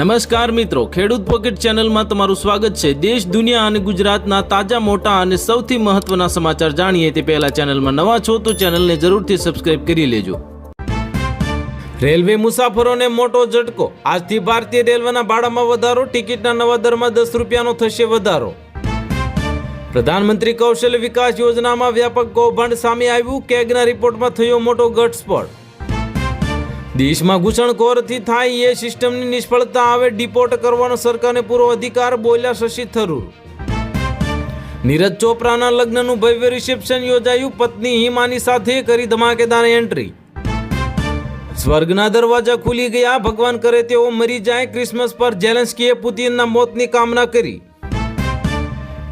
નમસ્કાર મિત્રો, ખેડૂત પોકેટ ચેનલમાં તમારું સ્વાગત છે. દેશ, દુનિયા અને ગુજરાતના તાજા, મોટા અને સૌથી મહત્વના સમાચાર જાણીએ તે પહેલા ચેનલમાં નવા છો તો ચેનલને જરૂરથી સબસ્ક્રાઇબ કરી લેજો. રેલવે મુસાફરોને મોટો ઝટકો. આજથી ભારતીય રેલવેના ભાડામાં વધારો, ટિકિટના નવા દરમાં દસ રૂપિયાનો થશે વધારો. પ્રધાનમંત્રી કૌશલ્ય વિકાસ યોજનામાં વ્યાપક કૌભાંડ સામે આવ્યું. કેગના રિપોર્ટમાં થયો મોટો ઘટસ્ફોટ. દેશમાં ઘૂસણખોરથી થાય એ સિસ્ટમની નિષ્ફળતા આવે ડિપોર્ટ કરવાનો સરકારને પૂરો અધિકાર બોલ્યા શશી થરૂર. નીરજ ચોપરાના લગ્નનું ભવ્ય રિસેપ્શન યોજાયું, પત્ની હિમાની સાથે કરી ધમાકેદાર એન્ટ્રી. સ્વર્ગના દરવાજા ખુલી ગયા, ભગવાન કરે તેઓ મરી જાય, ક્રિસમસ પર જેલેન્સ્કીએ પુતિનના મોતની કામના કરી.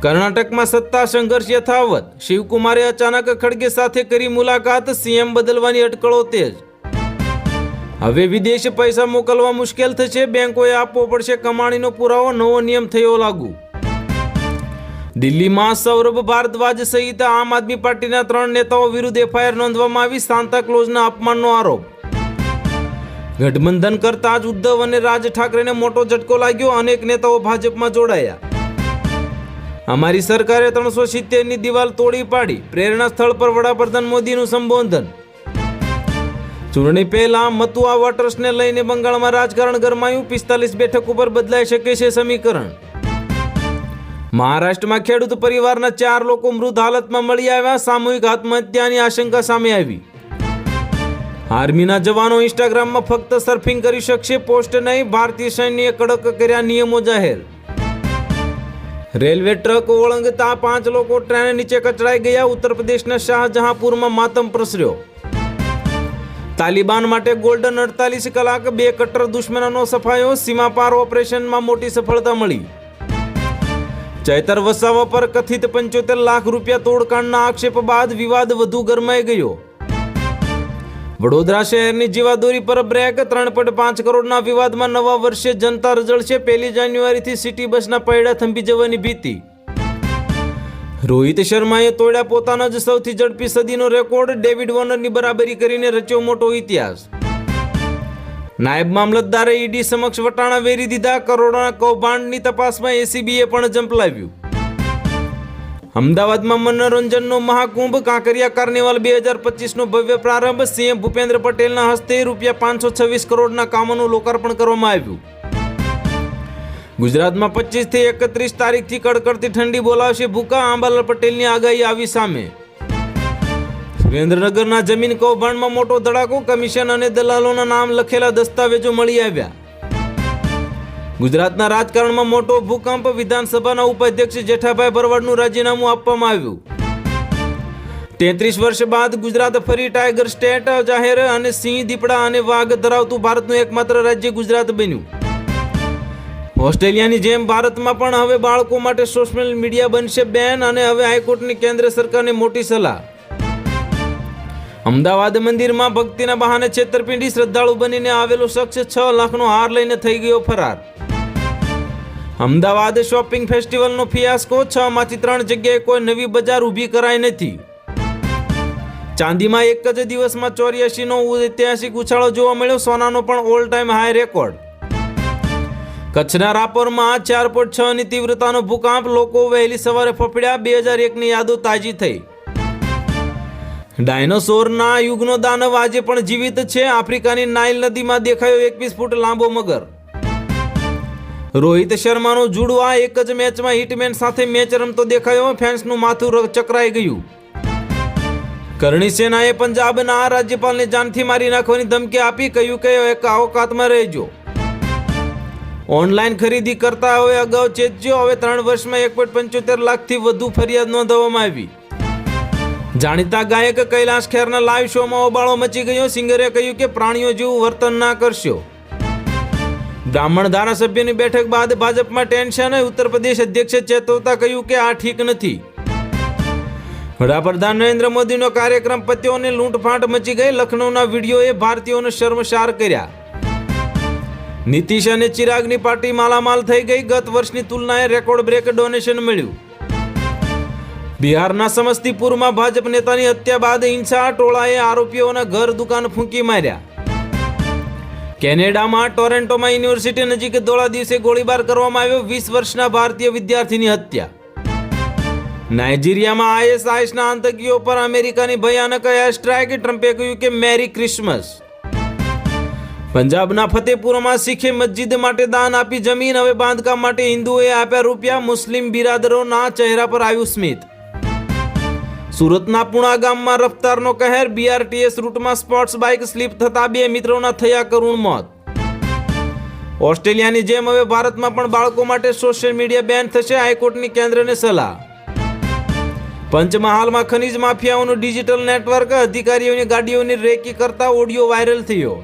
કર્ણાટકમાં સત્તા સંઘર્ષ યથાવત, શિવકુમારે અચાનક ખડગે સાથે કરી મુલાકાત, સીએમ બદલવાની અટકળો તેજ. હવે વિદેશ પૈસા મોકલવા મુશ્કેલ થશે, બેંકોએ આપવો પડશે, કમાણીનો પુરાવો, નવો નિયમ થયો લાગુ. દિલ્હીમાં સૌરભ ભારદ્વાજ સહિત આમ આદમી પાર્ટીના ત્રણ નેતાઓ વિરુદ્ધ એફઆઈઆર નોંધવામાં આવી, સાંતા ક્લોઝના અપમાનનો આરોપ. ગઠબંધન કરતા જ ઉદ્ધવ અને રાજ ઠાકરેને મોટો ઝટકો લાગ્યો, અનેક નેતાઓ ભાજપમાં જોડાયા. અમારી સરકારે ત્રણસો સિત્તેરની દિવાલ તોડી પાડી. પ્રેરણા સ્થળ પર વડાપ્રધાન મોદીનું સંબોધન. ચૂંટણી પહેલા મતુઆ વોટર્સને લઈને બંગાળમાં રાજકારણ ગરમાયું, પિસ્તાલીસ બેઠક ઉપર બદલાઈ શકે છે સમીકરણ. મહારાષ્ટ્રમાં ખેડૂત પરિવારના ચાર લોકો મૃત હાલતમાં મળી આવ્યા, સામૂહિક આત્મહત્યાની આશંકા સામે આવી. આર્મીના જવાનો ઇન્સ્ટાગ્રામમાં ફક્ત સર્ફિંગ કરી શકશે, પોસ્ટ નહીં, ભારતીય સૈન્યએ કડક કર્યા નિયમો જાહેર. રેલવે ટ્રક ઓળંગતા પાંચ લોકો ટ્રેન નીચે કચડાઈ ગયા, ઉત્તર પ્રદેશના શાહજહાંપુરમાં માતમ પ્રસર્યો. તાલિબાન માટે ગોલ્ડન અડતાલીસ કલાક બે કટ્ટર દુશ્મનોનો સફાયો સીમા પાર ઓપરેશનમાં મોટી સફળતા મળી. ચૈતર વસાવા પર કથિત પંચોતેર લાખ રૂપિયા તોડકાણના આક્ષેપ બાદ વિવાદ વધુ ગરમાઈ ગયો. વડોદરા શહેરની જીવાદોરી પર બ્રેક, ત્રણ પોઈન્ટ પાંચ કરોડના વિવાદમાં નવા વર્ષે જનતા રજળશે. પહેલી જાન્યુઆરીથી સિટી બસના પૈડા થંભી જવાની ભીતિ. રોહિત શર્માએ તોડ્યા પોતાના જ સૌથી ઝડપી સદીનો રેકોર્ડ ડેવિડ વોર્નરની બરાબરી કરીને રચ્યો મોટો ઇતિહાસ. નાયબ મામલતદારે ઈડી સમક્ષ વટાણા વેરી દીધા, કરોડોના કૌભાંડની તપાસમાં એસીબીએ પણ ઝંપલાવ્યું અમદાવાદમાં મનોરંજનનો મહાકુંભ, કાંકરિયા કાર્નિવલ બે હજાર પચીસનો ભવ્ય પ્રારંભ, સીએમ ભૂપેન્દ્ર પટેલના હસ્તે રૂપિયા પાંચસો છવ્વીસ કરોડના કામોનું લોકાર્પણ કરવામાં આવ્યું. ગુજરાતમાં પચીસથી એકત્રીસ તારીખથી કડકડતી ઠંડી બોલાવશે ભૂકા આંબાલાલ પટેલની આગાહી આવી સામે. સુરેન્દ્રનગરના જમીન કૌભાંડમાં મોટો ધડાકો, કમિશન અને દલાલોના નામ લખેલા દસ્તાવેજો મળી આવ્યા. ગુજરાતના રાજકારણમાં મોટો ભૂકંપ, વિધાનસભાના ઉપાધ્યક્ષ જેઠાભાઈ ભરવાડનું રાજીનામું આપવામાં આવ્યું. તેત્રીસ વર્ષ બાદ ગુજરાત ફરી ટાઈગર સ્ટેટ, જાહેર અને સિંહ દીપડા અને વાઘ ધરાવતું ભારતનું એકમાત્ર રાજ્ય ગુજરાત બન્યું. ઓસ્ટ્રેલિયાની જેમ ભારતમાં પણ હવે બાળકો માટે સોશિયલ મીડિયા બનશે બેન અને હવે હાઈકોર્ટની કેન્દ્ર સરકારની મોટી સલાહ. અમદાવાદ મંદિરમાં ભક્તિના બહાને છેતરપિંડી, શ્રદ્ધાળુ બનીને આવેલો શખ્સ છ લાખનો હાર લઈને થઈ ગયો ફરાર. અમદાવાદ શોપિંગ ફેસ્ટિવલનો ફિયાસ્કો છ માંથી ત્રણ જગ્યાએ કોઈ નવી બજાર ઊભી કરાઈ નથી. ચાંદીમાં એક જ દિવસમાં ચોર્યાસી નો ઐતિહાસિક ઉછાળો જોવા મળ્યો, સોનાનો પણ ઓલ ટાઈમ હાઈ રેકોર્ડ કચ્છના રાપરમાં ચાર પોઈન્ટ છ ની તીવ્રતાનો ભૂકંપ લોકો વહેલી સવારે ફફડ્યા. બે હજાર એકની યાદો તાજી થઈ. ડાયનોસોરના યુગનો દાનવ આજે પણ જીવિત છે. આફ્રિકાની નાઇલ નદીમાં દેખાયો એકવીસ ફૂટ લાંબો મગર. રોહિત શર્માનો જુડવા એક જ મેચમાં હિટમેન સાથે મેચ રમતો દેખાયો. ફેન્સનું માથું ચકરાઈ ગયું. કરણી સેનાએ પંજાબના રાજ્યપાલને જાનથી મારી નાખવાની ધમકી આપી. કહ્યું કે એક અવકાતમાં રહેજો. ઓનલાઈન ખરીદી કરતા હવે અગાઉ ચેતજો હવે ત્રણ વર્ષમાં એક પોઈન્ટ પંચોતેર લાખથી વધુ ફરિયાદ નોંધવામાં આવી. જાણીતા ગાયક કૈલાશ ખેરના લાઈવ શોમાં ઓબાળો મચી ગયો. સિંગરે કહ્યું કે પ્રાણીઓ જેવું વર્તન ના કરશો. બ્રાહ્મણ ધારાસભ્યની બેઠક બાદ ભાજપમાં ટેન્શન ઉત્તર પ્રદેશ અધ્યક્ષે ચેતવતા કહ્યું કે આ ઠીક નથી. વડાપ્રધાન નરેન્દ્ર મોદીનો કાર્યક્રમ પત્યો અને લૂંટફાંટ મચી ગઈ. લખનૌના વિડીયોએ ભારતીયોને શર્મસાર કર્યા. નીતિશ અને ચિરાગની પાર્ટી માલામાલ થઈ ગઈ. ગત વર્ષની તુલનાએ રેકોર્ડ બ્રેક ડોનેશન મળ્યું. બિહારના સમસ્તીપુરમાં ભાજપ નેતાની હત્યા બાદ હિંસા ટોળાએ આરોપીઓના ઘર દુકાન ફૂંકી માર્યા. કેનેડામાં ટોરેન્ટોમાં યુનિવર્સિટી નજીક ધોળા દિવસે ગોળીબાર કરવામાં આવ્યો વીસ વર્ષના ભારતીય વિદ્યાર્થીની હત્યા. નાઇજીરિયામાં આઈએસઆઈએસના આતંકીઓ પર અમેરિકાની ભયાનક એર સ્ટ્રાઇક, ટ્રમ્પે કહ્યું કે મેરી ક્રિસમસ. પંજાબના ફતેપુરમાં શીખે મસ્જિદ માટે દાન આપી જમીન, હવે બાંધકામ માટે હિન્દુઓએ આપ્યા રૂપિયા, મુસ્લિમ બિરાદરોના ચહેરા પર આવ્યું સ્મિત સુરતના પુણા ગામમાં રફતારનો કહેર બીઆરટીએસ રૂટમાં સ્પોર્ટ્સ બાઇક સ્લીપ થતા બે મિત્રોના થયા કરુણ મોત. ઓસ્ટ્રેલિયાની જેમ હવે ભારતમાં પણ બાળકો માટે સોશિયલ મીડિયા બેન થશે, હાઈકોર્ટની કેન્દ્રને સલાહ. પંચમહાલમાં ખનીજ માફિયાઓનું ડિજિટલ નેટવર્ક, અધિકારીઓની ગાડીઓની રેકી કરતા ઓડિયો વાયરલ થયો.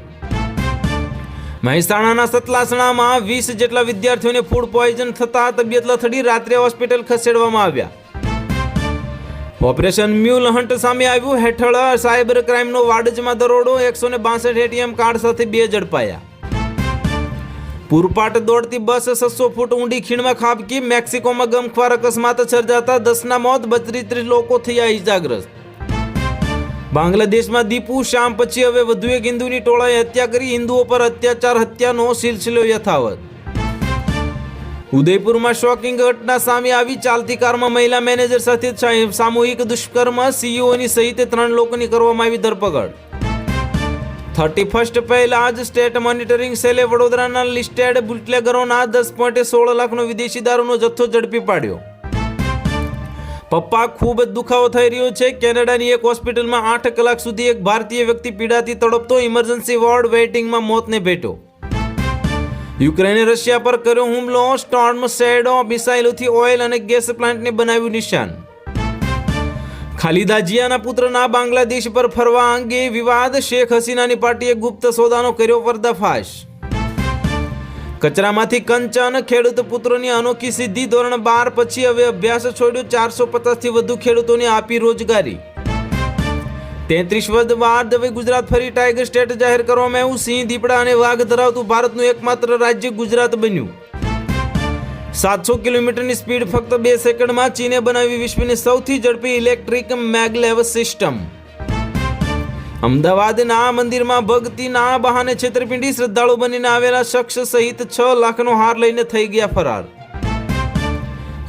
મહેસાણાના સતલાસણામાં વીસ જેટલા વિદ્યાર્થીઓને ફૂડ પોઈઝન થતા તબિયત લથડી, રાત્રે હોસ્પિટલ ખસેડવામાં આવ્યા. ઓપરેશન મ્યુલ હન્ટ સામે આવ્યું હેઠળ સાયબર ક્રાઇમનો વાડજમાં દરોડો, એકસો ને બાસઠ એટીએમ કાર્ડ સાથે બે ઝડપાયા. પૂરપાટ દોડતી બસ છસો ફૂટ ઊંડી ખીણમાં ખાબકી, મેક્સિકોમાં ગમખ્વાર અકસ્માત સર્જાતા દસના મોત, બત્રીસ લોકો થયા ઇજાગ્રસ્ત બાંગ્લાદેશમાં દીપુ શામ પછી હવે વધુ એક હિન્દુની ટોળાએ હત્યા કરી, હિન્દુઓ પર અત્યાચાર, હત્યાનો સિલસિલો યથાવત. ઉદયપુરમાં શોકિંગ ઘટના સામે આવી, ચાલતી કારમાં મહિલા મેનેજર સાથે સામૂહિક દુષ્કર્મ સીઈઓની સહિત ત્રણ લોકોની કરવામાં આવી ધરપકડ. થર્ટી ફર્સ્ટ પહેલા જ સ્ટેટ મોનિટરિંગ સેલે વડોદરાના લિસ્ટેડ બુટલેગરોના દસ પોઈન્ટ સોળ લાખનો વિદેશી દારૂનો જથ્થો ઝડપી પાડ્યો. પપ્પા ખૂબ જ દુખાવો થઈ રહ્યો છે. કેનેડાની એક હોસ્પિટલમાં આઠ કલાક સુધી એક ભારતીય વ્યક્તિ પીડાથી તડપતો ઇમરજન્સી વોર્ડ વેઇટિંગમાં મોતને ભેટો યુક્રેને રશિયા પર કર્યો હુમલો. સ્ટોર્મ, શેડો, મિસાઇલોથી ઓઇલ અને ગેસ પ્લાન્ટને બનાવ્યું નિશાન. ખાલિદા જિયાના પુત્રના બાંગ્લાદેશ પર ફરવા અંગે વિવાદ. શેખ હસીનાની પાર્ટીએ ગુપ્ત સોદાનો કર્યો પર્દાફાશ. કચરામાંથી કંચન ખેડૂત પુત્રોની અનોખી સિદ્ધિ ધોરણ બાર પછી હવે અભ્યાસ છોડ્યો ચારસો પચાસથી વધુ ખેડૂતોને આપી રોજગારી. તેત્રીસ વર્ષ બાદ હવે ગુજરાત ફરી ટાઈગર સ્ટેટ જાહેર કરવામાં આવ્યું. સિંહ, દીપડા અને વાઘ ધરાવતું ભારતનું એકમાત્ર રાજ્ય ગુજરાત બન્યું. સાતસો કિલોમીટરની સ્પીડ ફક્ત બે સેકન્ડમાં ચીને બનાવી વિશ્વની સૌથી ઝડપી ઇલેક્ટ્રિક મેગલેવ સિસ્ટમ. અમદાવાદના મંદિરમાં ભક્તિના બહાને છેતરપિંડી, શ્રદ્ધાળુ બનીને આવેલા શખ્સ સહિત છ લાખનો હાર લઈને થઈ ગયા ફરાર.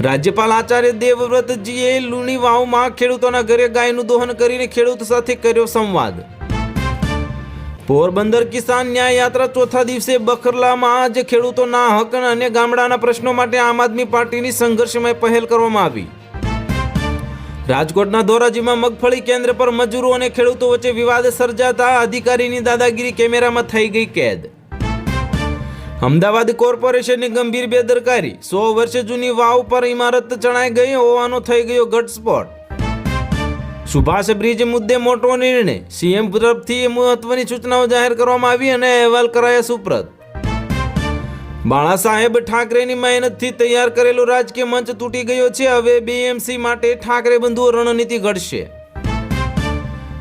રાજ્યપાલ આચાર્ય દેવવ્રતજીએ લુણી વાવમાં ખેડૂતોના ઘરે ગાયનું દોહન કરીને ખેડૂત સાથે કર્યો સંવાદ. પોરબંદર કિસાન ન્યાય યાત્રા ચોથા દિવસે બખરલામાં આજે ખેડૂતોના હક અને ગામડાના પ્રશ્નો માટે આમ આદમી પાર્ટીની સંઘર્ષમય પહેલ કરવામાં આવી. રાજકોટના ધોરાજીમાં મગફળી કેન્દ્ર પર મજૂરો અને ખેડૂતો વચ્ચે વિવાદ સર્જાતા અધિકારીની દાદાગીરી કેમેરામાં થઈ ગઈ કેદ. અમદાવાદ કોર્પોરેશનની ગંભીર બેદરકારી. સો વર્ષ જૂની વાવ પર ઇમારત ચણાઈ ગઈ, હોવાનો થઈ ગયો ઘટસ્ફોટ. સુભાષ બ્રિજ મુદ્દે મોટો નિર્ણય. સીએમ તરફથી મહત્વની સૂચનાઓ જાહેર કરવામાં આવી અને અહેવાલ કરાયા સુપ્રત. બાળા સાહેબ ઠાકરેની મહેનતથી તૈયાર કરેલો રાજકીય મંચ તૂટી ગયો છે. હવે બીએમસી માટે ઠાકરે બંધુઓ રણનીતિ ઘડશે.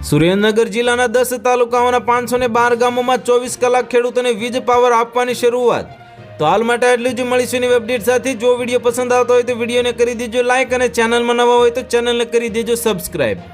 સુરેન્દ્રનગર જિલ્લાના દસ તાલુકાઓના પાંચસો ને બાર ગામોમાં ચોવીસ કલાક ખેડૂતોને વીજ પાવર આપવાની શરૂઆત. તો હાલ માટે એટલું જ મળીશું એની અપડેટ સાથે. જો વીડિયો પસંદ આવતો હોય તો વિડીયોને કરી દેજો લાઇક અને ચેનલમાં નવા હોય તો ચેનલને કરી દેજો સબસ્ક્રાઈબ